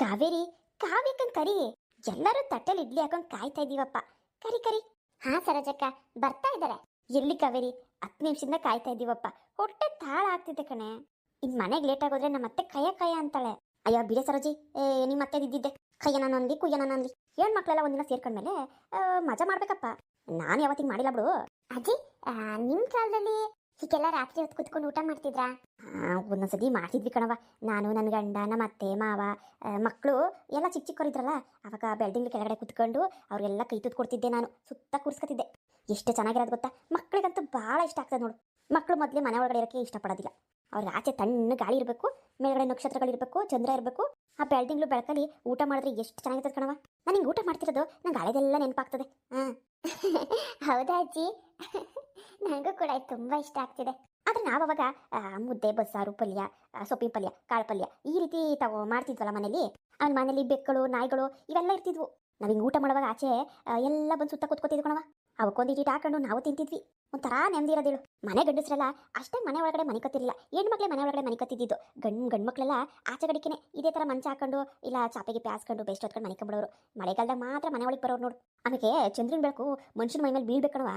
ಕಾವೇರಿ, ಕಾವ್ಯಕ್ಕನ್ ಕರಿ. ಎಲ್ಲರೂ ತಟ್ಟೆಲಿ ಇಡ್ಲಿ ಹಾಕೊಂಡ್ ಕಾಯ್ತಾ ಇದೀವಪ್ಪ. ಕರಿ ಕರಿ. ಹಾ, ಸರೋಜಕ್ಕ, ಬರ್ತಾ ಇದ್ದಾರೆ ಎಲ್ಲಿ ಕಾವೇರಿ, ಹತ್ತು ನಿಮಿಷದಿಂದ ಕಾಯ್ತಾ ಇದೀವಪ್ಪ. ಹೊಟ್ಟೆ ತಾಳ ಆಗ್ತಿದೆ ಕಣೆ. ಇನ್ ಮನೆಗೆ ಲೇಟ್ ಆಗೋದ್ರೆ ನಮ್ಮ ಅತ್ತೆ ಕಯ ಕಯ ಅಂತಾಳೆ. ಅಯ್ಯೋ, ಬಿಡೆ ಸರೋಜಿ, ಏ ನಿಮ್ಮ ಅತ್ತೆ ಇದ್ದಿದ್ದೆ. ಕಯ್ಯನ ನಂದಿ ಕುಯ್ಯನ ನಂದಿ ಏನ್ ಮಕ್ಳೆಲ್ಲ ಒಂದಿನ ಸೇರ್ಕೊಂಡ್ಮೇಲೆ ಮಜಾ ಮಾಡ್ಬೇಕಪ್ಪ. ನಾನು ಯಾವತ್ತಿಗೆ ಮಾಡಿಲ್ಲ ಬಿಡು. ಅಜ್ಜಿ ನಿಮ್ ಕಾಲದಲ್ಲಿ ಹೀಗೆಲ್ಲ ರಾತ್ರಿ ಹೊತ್ತು ಕುತ್ಕೊಂಡು ಊಟ ಮಾಡ್ತಿದ್ರಾ? ಒಂದೊಂದ್ಸತಿ ಮಾಡ್ತಿದ್ವಿ ಕಣವ ನಾನು ನನ್ನ ಗಂಡ ನಮ್ಮ ಅತ್ತೆ, ಮಾವ ಮಕ್ಕಳು ಎಲ್ಲ ಚಿಕ್ಕ ಚಿಕ್ಕವರಿದ್ರಲ್ಲ ಅವಾಗ ಬೆಳ್ದಿಂಗ್ಳು ಕೆಳಗಡೆ ಕುತ್ಕೊಂಡು ಅವ್ರಿಗೆಲ್ಲ ಕೈ ತುತ್ತು ಕೊಡ್ತಿದ್ದೆ ನಾನು. ಸುತ್ತ ಕೂರಿಸ್ಕೊತಿದ್ದೆ. ಎಷ್ಟು ಚೆನ್ನಾಗಿರೋದು ಗೊತ್ತಾ? ಮಕ್ಕಳಿಗಂತೂ ಭಾಳ ಇಷ್ಟ ಆಗ್ತದೆ ನೋಡು. ಮಕ್ಕಳು ಮೊದಲೇ ಮನೆ ಒಳಗಡೆ ಇರೋಕ್ಕೆ ಇಷ್ಟಪಡೋದಿಲ್ಲ. ಅವ್ರಿಗೆ ಆಚೆ ತಣ್ಣ ಗಾಳಿ ಇರಬೇಕು, ಮೇಲ್ಗಡೆ ನಕ್ಷತ್ರಗಳಿರಬೇಕು ಚಂದ್ರ ಇರಬೇಕು. ಆ ಬೆಳ್ದಿಂಗ್ಳು ಬೆಳಕಲ್ಲಿ ಊಟ ಮಾಡಿದ್ರೆ ಎಷ್ಟು ಚೆನ್ನಾಗಿರ್ತದೆ ಕಣವ ನಾನು ಹಿಂಗೆ ಊಟ ಮಾಡ್ತಿರೋದು ನಂಗೆ ಹಳೆದೆಲ್ಲ ನೆನಪಾಗ್ತದೆ. ಹಾಂ ಹೌದಾ ಅಜ್ಜಿ? ನನಗೂ ಕೂಡ ಇದು ತುಂಬ ಇಷ್ಟ ಆಗ್ತಿದೆ. ಆದ್ರೆ ನಾವವಾಗ ಮುದ್ದೆ, ಬಸ್ಸಾರು, ಪಲ್ಯ ಸೊಪ್ಪಿನ ಪಲ್ಯ, ಕಾಳು ಪಲ್ಯ, ಈ ರೀತಿ ತಗೋ ಮಾಡ್ತಿದ್ವಲ್ಲ ಮನೇಲಿ? ಆಮೇಲೆ ಮನೇಲಿ ಬೆಕ್ಕಳು, ನಾಯಿಗಳು ಇವೆಲ್ಲ ಇರ್ತಿದ್ವು. ನಾವು ಹಿಂಗೆ ಊಟ ಮಾಡುವಾಗ ಆಚೆ ಎಲ್ಲ ಬಂದು ಸುತ್ತ ಕೂತ್ಕೊತಿದ್ವು ಕಣವ ಅವಕ್ಕೊಂದು ಇಟ್ಟು ಹಾಕೊಂಡು ನಾವು ತಿಂತಿದ್ವಿ. ಒಂಥರ ನೆಮ್ಮದಿ ಇರೋದಿಳು. ಮನೆ ಗಂಡಸ್ರಲ್ಲ ಅಷ್ಟೇ ಮನೆ ಒಳಗಡೆ ಮನೆ ಕತ್ತಿರಲಿಲ್ಲ ಹೆಣ್ಮಕ್ಳೇ ಮನೆ ಒಳಗಡೆ ಮನೆ ಕತ್ತಿದ್ದು ಗಂಡ್ ಗಂಡು ಮಕ್ಕಳೆಲ್ಲ ಆಚೆ ಕಡೆಗೆ ಇದೇ ಥರ ಮಂಚ ಹಾಕೊಂಡು ಇಲ್ಲ ಚಾಪೆಗೆ ಪ್ಯಾಸ್ಕೊಂಡು ಬೆಸ್ಟ್ ಹೊತ್ಕೊಂಡು ಮನೆ ಕಂಬಿಡೋರು ಮಳೆಗಾಲದಾಗ ಮಾತ್ರ ಮನೆ ಒಳಗೆ ಬರೋರು ನೋಡು. ಆಮೇಲೆ ಚಂದ್ರನ ಬೆಳಕು ಮನುಷ್ಯನ ಮೈ ಮೇಲೆ ಬೀಳ್ಬೇಕಣವ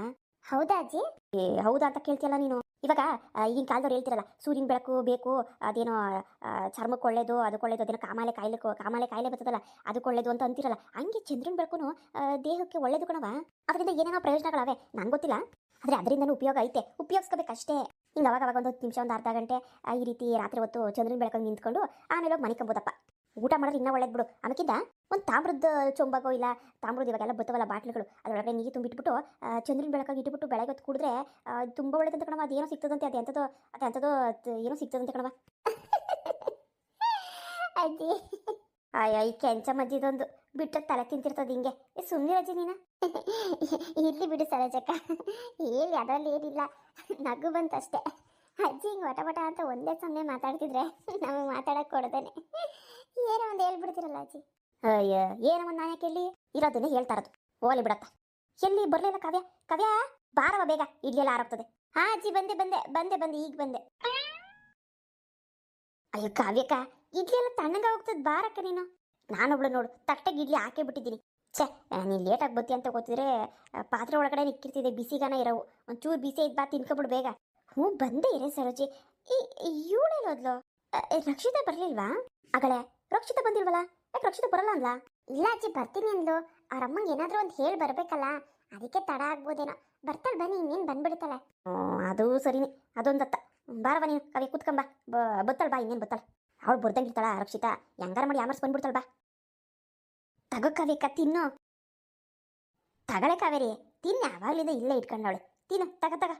ಹೌದಾ ಅಜ್ಜಿ? ಏ ಹೌದಾ ಅಂತ ಕೇಳ್ತಿಯಲ್ಲ ನೀನು. ಇವಾಗ ಈಗಿನ ಕಾಲದವ್ರು ಹೇಳ್ತಿರಲ್ಲ, ಸೂರ್ಯನ ಬೆಳಕು ಬೇಕು, ಅದೇನೋ ಚರ್ಮಕ್ಕೆ ಒಳ್ಳೇದು, ಅದಕ್ಕೆ ಒಳ್ಳೇದು, ಅದೇನೋ ಕಾಮಾಲೆ ಕಾಯಿಲೆ ಕಾಮಾಲೆ ಕಾಯಿಲೆ ಬರ್ತದಲ್ಲ, ಅದಕ್ಕೆ ಒಳ್ಳೇದು ಅಂತ ಅಂತಿರಲ್ಲ, ಹಂಗೆ ಚಂದ್ರನ ಬೆಳಕು ದೇಹಕ್ಕೆ ಒಳ್ಳೇದು ಕಣವ ಅದರಿಂದ ಏನೇನೋ ಪ್ರಯೋಜನಗಳವೆ, ನಂಗೆ ಗೊತ್ತಿಲ್ಲ. ಆದರೆ ಅದರಿಂದನೂ ಉಪಯೋಗ ಐತೆ, ಉಪಯೋಗಿಸ್ಕೋಬೇಕಷ್ಟೇ. ಹಿಂಗೆ ಅವಾಗ ಅವಾಗ ಒಂದು ನಿಮಿಷ, ಒಂದು ಅರ್ಧ ಗಂಟೆ ಈ ರೀತಿ ರಾತ್ರಿ ಹೊತ್ತು ಚಂದ್ರನ ಬೆಳಕಂಗೆ ನಿಂತ್ಕೊಂಡು, ಆಮೇಲೆ ಹೋಗಿ ಮನೆ ಊಟ ಮಾಡೋದು ಇನ್ನೂ ಒಳ್ಳೇದು ಬಿಡು ಆಮೇಕಿಂದ ಒಂದು ತಾಮ್ರದ ಚೊಂಬಾಗೋ ಇಲ್ಲ ತಾಮ್ರದ ಇವಾಗೆಲ್ಲ ಬತ್ತವಲ್ಲ ಬಾಟ್ಲುಗಳು, ಅದರೊಳಗೆ ನೀರು ತುಂಬಿಟ್ಬಿಟ್ಟು ಚಂದ್ರನ ಬೆಳಕಾಗಿ ಇಟ್ಬಿಟ್ಟು ಬೆಳಗ್ಗೆ ಹೊತ್ತು ಕುಡಿದ್ರೆ ತುಂಬ ಒಳ್ಳೇದಂತ ಕಣವ ಅದೇನೋ ಸಿಗ್ತದಂತೆ, ಅದು ಎಂಥದೋ ಅದು ಎಂಥದೋ ಏನೋ ಸಿಗ್ತದಂತೆ ಕಣವ ಅಜ್ಜಿ ಅಯ್ಯೋ, ಈ ಕೆಂಚ ಮಜ್ಜಿದೊಂದು ಬಿಟ್ಟ ತಲೆ ತಿಂತಿರ್ತದೆ ಹಿಂಗೆ. ಸುಮ್ಮನೆ ರಜೆ ನೀನು. ಇರ್ಲಿ ಬಿಡು ಸರೋಜಕ್ಕ. ಹೇಳಿ ಅದರಲ್ಲಿ ಏನಿಲ್ಲ. ನಗು ಬಂತಷ್ಟೇ ಅಜ್ಜಿ ಹಿಂಗೆ ವಟ ವಟ ಅಂತ ಒಂದೇ ಸಮಯ ಮಾತಾಡ್ತಿದ್ರೆ, ನಮಗೆ ಮಾತಾಡಕ್ಕೆ ಕೊಡ್ದೇನೆ. ಏನೋ ಒಂದು ಹೇಳ್ಬಿಡ್ತೀರಲ್ಲ ಅಜ್ಜಿ. ಅಯ್ಯ, ಏನೋ ಒಂದು ನಾನೇ ಕೇಳಿ. ಇರೋದನ್ನ ಹೇಳ್ತಾರದು ಓಲಿ ಬಿಡತ್ತ ಎಲ್ಲಿ ಬರ್ಲಿಲ್ಲ ಕಾವ್ಯ? ಕಾವ್ಯ ಬಾರವ ಬೇಗ. ಇಡ್ಲಿ ಎಲ್ಲ ಆರೋಗ್ತದೆ. ಹಾ ಅಜ್ಜಿ ಬಂದೆ ಬಂದೆ ಬಂದೆ ಬಂದೆ, ಈಗ ಬಂದೆ. ಅಯ್ಯೋ, ಕಾವ್ಯಕ್ಕ ಇಡ್ಲಿ ಎಲ್ಲ ತಣ್ಣಗ ಹೋಗ್ತದೆ ಬಾರಕ್ಕ ನೀನು. ನಾನೊಬ್ಳು ನೋಡು, ತಟ್ಟೆಗೆ ಇಡ್ಲಿ ಹಾಕೇ ಬಿಟ್ಟಿದ್ದೀನಿ. ಛೇ, ನೀನು ಲೇಟಾಗಿ ಬತ್ತಿ ಅಂತ ಗೊತ್ತಿದ್ರೆ ಪಾತ್ರೆ ಒಳಗಡೆ ನಿಕ್ಕಿರ್ತಿದೆ ಬಿಸಿಗಾನ ಇರೋವು. ಒಂಚೂರು ಬಿಸಿ ಇದ್ ಬಾ, ತಿನ್ಕೊಬಿಡು ಬೇಗ. ಹ್ಞೂ, ಬಂದೆ ಇರೇ ಸರೋಜಿ. ಈ ಇವಳೇನೋದ್ಲು ರಕ್ಷಿತಾ ಬರ್ಲಿಲ್ವಾ? ಅಗಳೇ, ರಕ್ಷಿತಾ ಬಂದಿಲ್ವಲ್ಲ? ಯಾಕೆ ರಕ್ಷಿತ ಬರಲ್ಲ ಅಲ್ಲ ಇಲ್ಲ ಅಜ್ಜಿ ಬರ್ತೀನಿ ಅಂದ್ಲು. ಅವ್ರ ಅಮ್ಮಂಗೆ ಏನಾದರೂ ಒಂದು ಹೇಳಿ ಬರಬೇಕಲ್ಲ? ಅದಕ್ಕೆ ತಡ ಆಗ್ಬೋದೇನೋ. ಬರ್ತಾಳೆ ಬನ್ನಿ, ಇನ್ನೇನು ಬಂದ್ಬಿಡ್ತಾಳೆ. ಅದು ಸರಿನೇ. ಅದೊಂದತ್ತ ಬಾರವ ನೀನು, ಕವಿ ಕೂತ್ಕೊಂಬ ಬತ್ತಾಳ ಬಾ, ಇನ್ನೇನು ಬತ್ತಾಳೆ. ಅವಳು ಬರ್ದಂಗಿರ್ತಾಳ ರಕ್ಷಿತಾ. ಹೆಂಗಾರ ಮಾಡಿ ಯಾಮರ್ಸ್ ಬಂದ್ಬಿಡ್ತಾಳ ಬಾ. ತಗೋ ಕ, ತಿನ್ನು. ತಗಳೆ ಕಾವೇರಿ, ತಿನ್ನು ಯಾವಾಗಲಿದೆ ಇಲ್ಲೇ ಇಟ್ಕೊಂಡವಳು. ತಿನ್ನು, ತಗ ತಗ.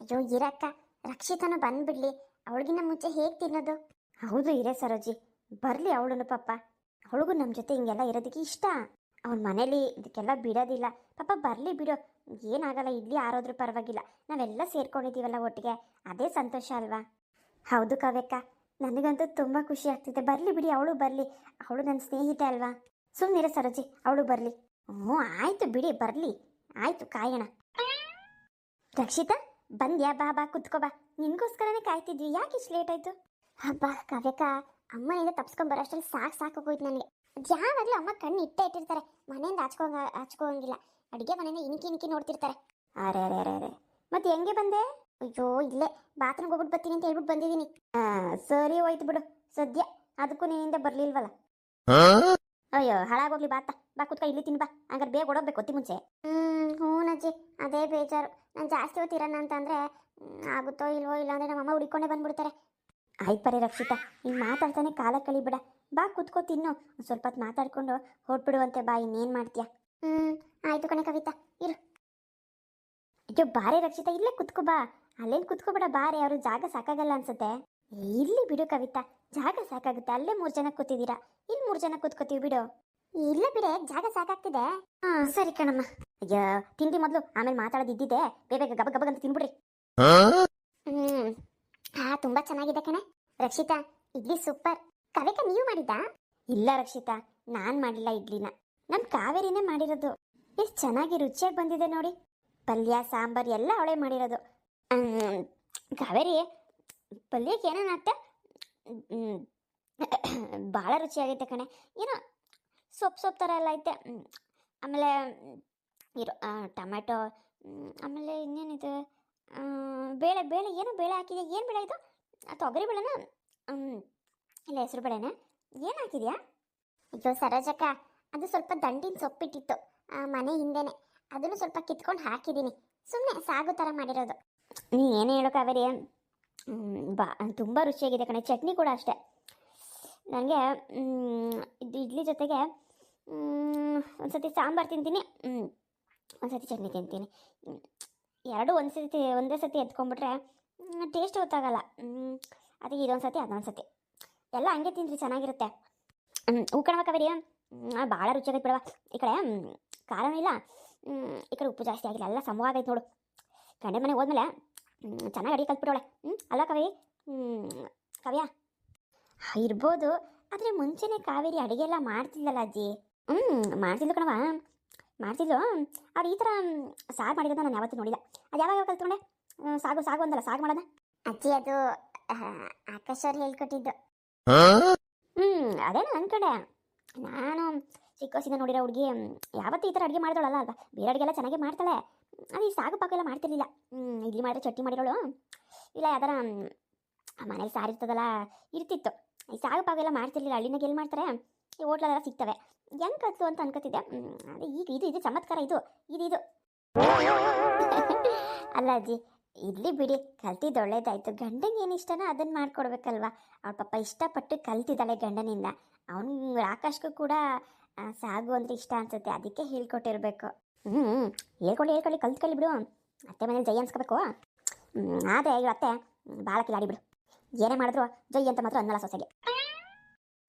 ಅಯ್ಯೋ, ಇರಕ್ಕ. ರಕ್ಷಿತನ ಬಂದ್ಬಿಡ್ಲಿ. ಅವಳಿಗಿನ್ನ ಮುಂಚೆ ಹೇಗೆ ತಿನ್ನೋದು? ಹೌದು, ಇರೇ ಸರೋಜಿ. ಬರಲಿ ಅವಳನ್ನು ಪಾಪ. ಅವಳಿಗೂ ನಮ್ಮ ಜೊತೆ ಹಿಂಗೆಲ್ಲ ಇರೋದಕ್ಕೆ ಇಷ್ಟ. ಅವನ ಮನೇಲಿ ಇದಕ್ಕೆಲ್ಲ ಬಿಡೋದಿಲ್ಲ. ಪಾಪ ಬರಲಿ ಬಿಡು. ಏನಾಗಲ್ಲ, ಇಲ್ಲಿ ಆರೋದ್ರೂ ಪರವಾಗಿಲ್ಲ. ನಾವೆಲ್ಲ ಸೇರ್ಕೊಂಡಿದ್ದೀವಲ್ಲ ಒಟ್ಟಿಗೆ. ಅದೇ ಸಂತೋಷ ಅಲ್ವಾ? ಹೌದು ಕಾವ್ಯಕ್ಕ. ನನಗಂತೂ ತುಂಬ ಖುಷಿ ಆಗ್ತಿದೆ. ಬರಲಿ ಬಿಡಿ, ಅವಳು ಬರಲಿ. ಅವಳು ನನ್ನ ಸ್ನೇಹಿತೆ ಅಲ್ವಾ? ಸುಮ್ಮನಿರ ಸರೋಜಿ, ಅವಳು ಬರಲಿ. ಹ್ಞೂ, ಆಯ್ತು ಬಿಡಿ, ಬರಲಿ. ಆಯ್ತು, ಕಾಯೋಣ. ರಕ್ಷಿತಾ, ಬಂದ್ಯಾ? ಬಾ ಬಾ, ಕುತ್ಕೋ, ಬಾ. ನಿನ್ಗೋಸ್ಕರನೇ ಕಾಯ್ತಿದ್ವಿ. ಯಾಕೆ ಇಷ್ಟು ಲೇಟ್ ಆಯ್ತು? ಹಬ್ಬ ಕಾವ್ಯಕ್ಕ. ಅಮ್ಮನಿಂದ ತಪ್ಸ್ಕೊಂಡ್ ಬರೋಷ್ಟರಲ್ಲಿ ಸಾಕು ಸಾಕು ಹೋಯ್ತು ನನಗೆ ಯಾವಾಗಲೂ ಅಮ್ಮ ಕಣ್ಣು ಇಟ್ಟೇ ಇಟ್ಟಿರ್ತಾರೆ. ಮನೆಯಿಂದ ಹಚ್ಕೋಂಗ ಹಚ್ಕೋಂಗಿಲ್ಲ ಅಡುಗೆ ಮನೆಯಿಂದ ಇನಿಕಿ ಇನಿಕಿ ನೋಡ್ತಿರ್ತಾರೆ. ಅರೆ ಅರೆ ಅರೆ ಅರೆ. ಮತ್ತೆ ಹೆಂಗೆ ಬಂದೆ? ಅಯ್ಯೋ ಇಲ್ಲೇ ಬಾತ್ರೂಮ್ಗೆ ಹೋಗ್ಬಿಟ್ಟು ಬರ್ತೀನಿ ಅಂತ ಹೇಳ್ಬಿಟ್ಟು ಬಂದಿದ್ದೀನಿ. ಸರಿ ಹೋಯ್ತು ಬಿಡು. ಸದ್ಯ ಅದಕ್ಕೂ ನಿನ್ನಿಂದ ಬರ್ಲಿಲ್ವಲ್ಲ? ಅಯ್ಯೋ ಹಾಳಾಗೋಗ್ಲಿ ಬಾತ. ಬಾ ಕುತ್ಕ ಇಲ್ಲಿ ತಿನ್ ಬಾ. ಹಂಗಾರೆ ಬೇಗ ಓಡೋಗ್ಬೇಕು ಗೊತ್ತಿ ಮುಂಚೆ. ಹ್ಮ್ ಹ್ಞೂನಜ್ಜಿ ಅದೇ ಬೇಜಾರು. ನಾನು ಜಾಸ್ತಿ ಹೊತ್ತಿರೋಣ ಅಂತಂದ್ರೆ ಆಗುತ್ತೋ ಇಲ್ವೋ ಇಲ್ಲ ಅಂದ್ರೆ ನಮ್ಮ ಅಮ್ಮ ಹುಡ್ಕೊಂಡೇ ಬಂದ್ಬಿಡ್ತಾರೆ. ಆಯ್ತು ಪರಿ ರಕ್ಷಿತಾ ಹಿಂಗೆ ಮಾತಾಡ್ತಾನೆ ಕಾಲ ಕಳಿಬಿಡ. ಬಾ ಕುತ್ಕೋ ತಿನ್ನು. ಸ್ವಲ್ಪ ಹೊತ್ತು ಮಾತಾಡ್ಕೊಂಡು ಹೊಟ್ಬಿಡುವಂತೆ ಬಾ ಇನ್ನೇನು ಮಾಡ್ತೀಯ? ಹ್ಮ್ ಆಯ್ತು ಕಣೆ ಕವಿತಾ ಇರು. ಅಯ್ಯೋ ಬಾರೆ ರಕ್ಷಿತಾ ಇಲ್ಲೇ ಕುತ್ಕೋ ಬಾ. ಅಲ್ಲೇನು ಕುತ್ಕೋಬೇಡ ಬಾರೆ ಅವರು ಜಾಗ ಸಾಕಾಗಲ್ಲ ಅನ್ಸುತ್ತೆ. ಇಲ್ಲಿ ಬಿಡು ಕವಿತಾ ಜಾಗ ಸಾಕಾಗುತ್ತೆ ಅಲ್ಲೇ ಮೂರು ಜನ ಕೂತಿದ್ದೀರಾ. ಇಲ್ಲಿ ಮೂರು ಜನ ಕೂತ್ಕೋತೀವಿ ಬಿಡು. ಇಲ್ಲ ಬಿಡೆ ಜಾಗ ಸಾಕಾಗ್ತಿದೆ. ಹಾ ಸರಿ ಕಣಮ್ಮ. ಅಯ್ಯೋ ತಿಂಡಿ ಮೊದಲು ಆಮೇಲೆ ಮಾತಾಡೋದು ಇದ್ದಿದ್ದೆ. ಬೇಗ ಗಬ ಗಬ ಅಂತ ತಿನ್ಬಿಡ್ರಿ. ಹ್ಮ್. ಹಾ ತುಂಬಾ ಚೆನ್ನಾಗಿದೆ ಕಣೆ. ರಕ್ಷಿತಾ, ಇಡ್ಲಿ ಸೂಪರ್ ಕವಿತ, ನೀವು ಮಾಡಿದ್ದಾ? ಇಲ್ಲ ರಕ್ಷಿತಾ, ನಾನ್ ಮಾಡಿಲ್ಲ ಇಡ್ಲಿನ. ನಮ್ ಕಾವೇರಿನೇ ಮಾಡಿರೋದು. ಎಷ್ಟು ಚೆನ್ನಾಗಿ ರುಚಿಯಾಗಿ ಬಂದಿದೆ ನೋಡಿ. ಪಲ್ಯ, ಸಾಂಬಾರ್ ಎಲ್ಲ ಅವಳೆ ಮಾಡಿರೋದು. ಕಾವೇರಿ, ಪಲ್ಯಕ್ಕೆ ಏನೇನು ಹಾಕ್ತೆ? ಭಾಳ ರುಚಿಯಾಗೈತೆ ಕಣೆ. ಏನೋ ಸೊಪ್ಪು ಸೊಪ್ಪು ಥರ ಎಲ್ಲ ಐತೆ. ಆಮೇಲೆ, ಇರೋ ಟೊಮೆಟೊ ಆಮೇಲೆ ಇನ್ನೇನಿದೆ? ಬೇಳೆ ಬೇಳೆ ಏನು ಬೇಳೆ ಹಾಕಿದೆ ಏನು ಬೇಳೆ ಇದು? ತೊಗರಿ ಬೇಳೆನಾ? ಇಲ್ಲ ಹೆಸರು ಬೇಳೆನಾ? ಏನು ಹಾಕಿದ್ಯಾ? ಅಯ್ಯೋ ಸರೋಜಕ್ಕ, ಅದು ಸ್ವಲ್ಪ ದಂಡಿನ ಸೊಪ್ಪಿಟ್ಟಿತ್ತು. ಮನೆ ಹಿಂದೆನೆ. ಅದನ್ನು ಸ್ವಲ್ಪ ಕಿತ್ಕೊಂಡು ಹಾಕಿದ್ದೀನಿ. ಸುಮ್ಮನೆ ಸಾಗು ಥರ ಮಾಡಿರೋದು. ನೀ ಏನು ಹೇಳೋ ಕಾವೇರಿ? ಬಾ, ತುಂಬ ರುಚಿಯಾಗಿದೆ ಕಣೆ. ಚಟ್ನಿ ಕೂಡ ಅಷ್ಟೇ. ನನಗೆ ಇದು ಇಡ್ಲಿ ಜೊತೆಗೆ ಒಂದು ಸತಿ ಸಾಂಬಾರು ತಿಂತೀನಿ. ಒಂದು ಸತಿ ಚಟ್ನಿ ತಿಂತೀನಿ. ಎರಡು ಒಂದು ಸತಿ, ಒಂದೇ ಸತಿ ಎತ್ಕೊಂಡ್ಬಿಟ್ರೆ ಟೇಸ್ಟ್ ಗೊತ್ತಾಗಲ್ಲ. ಅದಕ್ಕೆ ಇದೊಂದು ಸತಿ, ಅದೊಂದು ಸತಿ. ಎಲ್ಲ ಹಂಗೆ ತಿಂದ್ರೆ ಚೆನ್ನಾಗಿರುತ್ತೆ. ಹ್ಞೂ ಉಕ್ಕಣವ ಕಾವೇರಿ ಭಾಳ ರುಚಿಯಾಗೈತೆ ಬಿಡವ ಈ ಕಡೆ ಖಾರನೂ ಇಲ್ಲ. ಈ ಕಡೆ ಉಪ್ಪು ಜಾಸ್ತಿ ಆಗಿಲ್ಲ. ಎಲ್ಲ ಸಮವಾಗೈತೆ ನೋಡು. ಗಂಡ ಮನೆಗೆ ಹೋದ್ಮೇಲೆ ಚೆನ್ನಾಗಿ ಅಡಿಗೆ ಕಲ್ತ್ಬಿಡೋಳೆ ಹ್ಞೂ ಅಲ್ಲ ಕಾವೇರಿ ಕವಿಯ? ಇರ್ಬೋದು. ಆದರೆ ಮುಂಚೆನೇ ಕಾವೇರಿ ಅಡುಗೆ ಎಲ್ಲ ಮಾಡ್ತಿದ್ದಲ್ಲ ಅಜ್ಜಿ? ಹ್ಞೂ ಮಾಡ್ತಿದ್ಲು ಕಣವ ಮಾಡ್ತಿದ್ಲು. ಅವ್ರು ಈ ಥರ ಸಾಗು ಮಾಡಿರೋದು ನಾನು ಯಾವತ್ತೂ ನೋಡಿಲ್ಲ. ಅದು ಯಾವಾಗ ಕಲ್ತ್ಕೊಂಡೆ? ಹ್ಮ್, ಸಾಗು ಸಾಗು ಅಂದಲ್ಲ ಸಾಗು ಮಾಡೋದ? ಅಜ್ಜಿ ಅದು ಆಕಾಶ್ ಅವ್ರು ಹೇಳ್ಕೊಟ್ಟಿದ್ದು. ಹ್ಮ್ ಅದೇನು ಅನ್ಕೊಂಡೆ. ನಾನು ಚಿಕ್ಕ ವಯಸ್ಸಿಂದ ನೋಡಿರೋ ಹುಡುಗಿ ಯಾವತ್ತೂ ಈ ಥರ ಅಡುಗೆ ಮಾಡಿದವಳಲ್ಲ ಅಲ್ವಾ? ಬೇರೆ ಅಡುಗೆ ಎಲ್ಲ ಚೆನ್ನಾಗಿ ಮಾಡ್ತಾಳೆ. ಅದು ಈ ಸಾಗು ಪಾಗೆಲ್ಲ ಎಲ್ಲ ಮಾಡ್ತಿರ್ಲಿಲ್ಲ. ಹ್ಞೂ ಇಡ್ಲಿ ಮಾಡಿದ್ರೆ ಚಟ್ನಿ ಮಾಡಿರೋಳು. ಇಲ್ಲ ಯಾವ್ದಾರ ಮನೇಲಿ ಸಾರಿ ಇರ್ತದಲ್ಲ ಇರ್ತಿತ್ತು. ಈ ಸಾಗು ಪಾಗೆಲ್ಲ ಎಲ್ಲ ಮಾಡ್ತಿರ್ಲಿಲ್ಲ. ಹಳ್ಳಿನಾಗ ಎಲ್ಲಿ ಮಾಡ್ತಾರೆ? ಈ ಹೋಟ್ಲಲ್ಲೆಲ್ಲ ಸಿಗ್ತವೆ. ಹೆಂಗೆ ಕಲ್ತು ಅಂತ ಅನ್ಕೋತಿದ್ದೆ ಅದೇ ಈಗ ಇದು ಇದು ಚಮತ್ಕಾರ ಇದು ಇದು ಇದು. ಅಲ್ಲ ಅಜ್ಜಿ, ಇರ್ಲಿ ಬಿಡಿ ಕಲ್ತಿದ್ದು ಒಳ್ಳೇದಾಯ್ತು. ಗಂಡಂಗೆ ಏನು ಇಷ್ಟನೋ ಅದನ್ನ ಮಾಡ್ಕೊಡ್ಬೇಕಲ್ವಾ? ಅವಳ ಪಾಪ ಇಷ್ಟಪಟ್ಟು ಕಲ್ತಿದ್ದಾಳೆ ಗಂಡನಿಂದ. ಅವನು ಆಕಾಶ್ಗೂ ಕೂಡ ಸಾಗು ಅಂದರೆ ಇಷ್ಟ ಅನ್ಸುತ್ತೆ, ಅದಕ್ಕೆ ಹೇಳ್ಕೊಟ್ಟಿರ್ಬೇಕು. ಹ್ಞೂ ಹೇಳ್ಕೊಳ್ಳಿ ಹೇಳ್ಕೊಳ್ಳಿ, ಕಲ್ತ್ಕೊಳ್ಳಿ ಬಿಡು. ಅತ್ತೆ ಮನೇಲಿ ಜೈ ಅನ್ಸ್ಕೋಬೇಕು. ಅದೇ ಇವ್ರ ಅತ್ತೆ ಭಾಳ ಕಿಲಾಡಿ ಬಿಡು. ಏನೇ ಮಾಡಿದ್ರು ಜೈ ಅಂತ ಮಾತ್ರ ಅನ್ನಲ್ಲ ಸೊಸೆಗೆ.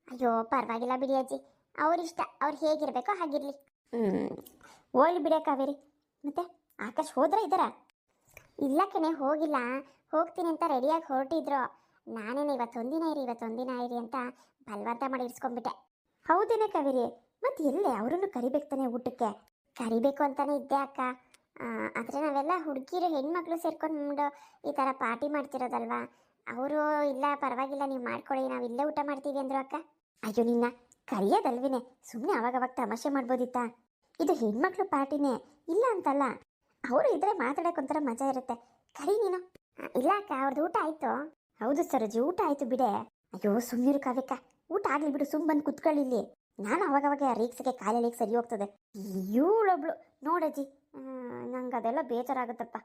ಅಯ್ಯೋ, ಪರವಾಗಿಲ್ಲ ಬಿಡಿ ಅಜ್ಜಿ. ಅವ್ರಿಷ್ಟ ಅವ್ರು ಹೇಗಿರಬೇಕೋ ಹಾಗಿರಲಿ. ಹ್ಞೂ ಹೋಗ್ಲಿ ಬಿಡೆ ಕಾವೇರಿ. ಮತ್ತೆ ಆಕಾಶ್ ಹೋದ್ರ ಇದ್ದಾರ? ಇಲ್ಲ ಕಣೆ ಹೋಗಿಲ್ಲ. ಹೋಗ್ತೀನಿ ಅಂತ ರೆಡಿಯಾಗಿ ಹೊರಟಿದ್ರು. ನಾನೇನು ಇವತ್ತೊಂದಿನ ಇರಿ ಇವತ್ತೊಂದಿನ ಇರಿ ಅಂತ ಬಲವಂತ ಮಾಡಿ ಇರಿಸ್ಕೊಂಡ್ಬಿಟ್ಟೆ. ಹೌದೇನೆ ಕಾವೇರಿ? ಮತ್ತೆ ಎಲ್ಲೇ ಅವರನ್ನು ಕರಿಬೇಕು ತಾನೆ ಊಟಕ್ಕೆ? ಕರಿಬೇಕು ಅಂತಾನೆ ಇದ್ದೆ ಅಕ್ಕ. ಆದರೆ ಆದ್ರೆ ನಾವೆಲ್ಲ ಹುಡುಗಿರು ಹೆಣ್ಮಕ್ಳು ಸೇರ್ಕೊಂಡು ಈ ಥರ ಪಾರ್ಟಿ ಮಾಡ್ತಿರೋದಲ್ವಾ? ಅವರು ಇಲ್ಲ ಪರವಾಗಿಲ್ಲ ನೀವು ಮಾಡ್ಕೊಳ್ಳಿ ನಾವು ಇಲ್ಲೇ ಊಟ ಮಾಡ್ತೀವಿ ಅಂದ್ರು ಅಕ್ಕ. ಅಯ್ಯೋ ನಿನ್ನ ಕರಿಯೋದಲ್ವೇನೆ ಸುಮ್ಮನೆ ಅವಾಗವಾಗ ತಮಾಷೆ ಮಾಡ್ಬೋದಿತ್ತಾ? ಇದು ಹೆಣ್ಮಕ್ಳು ಪಾರ್ಟಿನೇ, ಇಲ್ಲ ಅಂತಲ್ಲ. ಅವರು ಇದ್ರೆ ಮಾತಾಡೋಕೆ ಒಂಥರ ಮಜಾ ಇರುತ್ತೆ. ಕರಿ ನೀನು. ಇಲ್ಲ ಅಕ್ಕ ಅವ್ರದ್ದು ಊಟ ಆಯ್ತು? ಹೌದು ಸರೋಜಿ, ಊಟ ಆಯ್ತು ಬಿಡೆ. ಅಯ್ಯೋ ಸುಮ್ಮನಿರು ಕಾವ್ಯಕ್ಕ. ಊಟ ಆಗ್ಲಿ ಬಿಡು, ಸುಮ್ ಬಂದು ಕುತ್ಕೊಳ್ಳಿ ಇಲ್ಲಿ. ನಾನು ಅವಾಗವಾಗ ರೀಕ್ಸ್ಗೆ ಕಾಲಲ್ಲಿ ಸರಿ ಹೋಗ್ತದೆ? ಇವಳೊಬ್ಳು. ನೋಡಜ್ಜಿ ನಂಗೆ ಅದೆಲ್ಲ ಬೇಜಾರಾಗುತ್ತಪ್ಪ.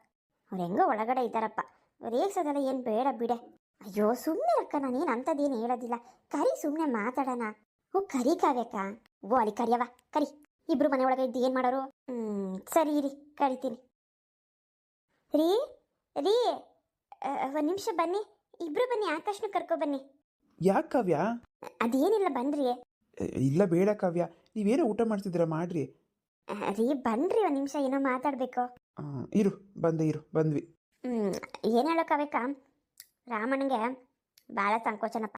ಅವ್ರು ಹೆಂಗೋ ಒಳಗಡೆ ಇದ್ದಾರಪ್ಪ. ರೇಗ್ಸೋದೆಲ್ಲ ಏನು ಬೇಡ ಬಿಡೆ. ಅಯ್ಯೋ ಸುಮ್ಮನೆ ಅಕ್ಕ, ನಾನೇನು ಅಂಥದ್ದೇನು ಹೇಳೋದಿಲ್ಲ. ಕರಿ ಸುಮ್ಮನೆ ಮಾತಾಡೋಣ. ಓ ಕರಿ ಕಾವ್ಯಕ್ಕ. ಓ ಅಲ್ಲಿ ಕರಿಯವ ಕರಿ. ಇಬ್ರು ಮನೆ ಒಳಗೆ ಇದ್ದು ಏನು ಮಾಡೋರು? ಹ್ಮ್ ಸರಿ ಇರಿ ಕರಿತೀನಿ. ರೀ ರೀ ಒಂದು ನಿಮಿಷ ಬನ್ನಿ. ಇಬ್ರು ಬನ್ನಿ ಆಕಾಶ್ನ ಕರ್ಕೊ ಬನ್ನಿ. ಯಾಕೆ ಕಾವ್ಯ? ಅದೇನಿಲ್ಲ ಬನ್ರಿ ಇಲ್ಲ ಬೇಡ ಕಾವ್ಯ. ನೀವೇನೋ ಊಟ ಮಾಡ್ತಿದ್ರ ಮಾಡ್ರಿ. ರೀ ಬನ್ರಿ ಒಂದು ನಿಮಿಷ ಏನೋ ಮಾತಾಡಬೇಕು. ಆ, ಇರು ಬಂದೆ ಇರು ಬಂದ್ವಿ. ಏನು ಹೇಳೋ ಕಾವ್ಯಕ್ಕ? ರಾಮಣ್ಣಗೆ ಭಾಳ ಸಂಕೋಚನಪ್ಪ.